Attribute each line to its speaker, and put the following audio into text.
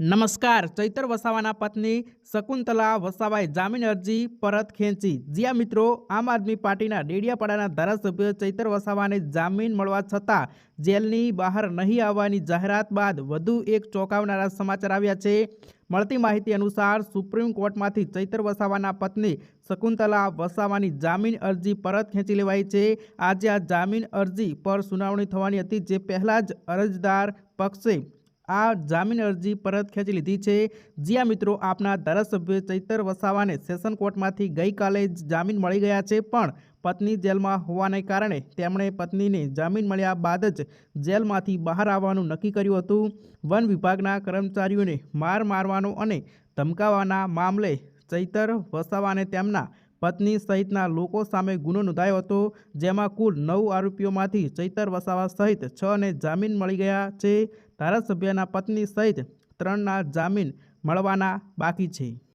Speaker 1: નમસ્કાર, ચૈતર વસાવાના પત્ની શકુંતલા વસાવાએ જામીન અરજી પરત ખેંચી. જ્યાં મિત્રો, આમ આદમી પાર્ટીના ડેડિયાપાડાના ધારાસભ્ય ચૈતર વસાવાને જામીન મળવા છતાં જેલની બહાર નહીં આવવાની જાહેરાત બાદ વધુ એક ચોંકાવનારા સમાચાર આવ્યા છે. મળતી માહિતી અનુસાર સુપ્રીમ કોર્ટમાંથી ચૈતર વસાવાના પત્ની શકુંતલા વસાવાની જામીન અરજી પરત ખેંચી લેવાઈ છે. આજે આ જામીન અરજી પર સુનાવણી થવાની હતી, જે પહેલાં જ અરજદાર પક્ષે આ જામીન અરજી પરત ખેંચી લીધી છે. જ્યાં મિત્રો, આપના ધારાસભ્ય ચૈતર વસાવાને સેશન કોર્ટમાંથી ગઈકાલે જ જામીન મળી ગયા છે, પણ પત્ની જેલમાં હોવાને કારણે તેમણે પત્નીને જામીન મળ્યા બાદ જ જેલમાંથી બહાર આવવાનું નક્કી કર્યું હતું. વન વિભાગના કર્મચારીઓને માર મારવાનો અને ધમકાવવાના મામલે ચૈતર વસાવાને તેમના પત્ની સહિતના લોકો સામે ગુનો નોંધાયો હતો, જેમાં કુલ નવ આરોપીઓમાંથી ચૈતર વસાવા સહિત છને જામીન મળી ગયા છે. ધારાસભ્યના પત્ની સહિત ત્રણના જામીન મળવાના બાકી છે.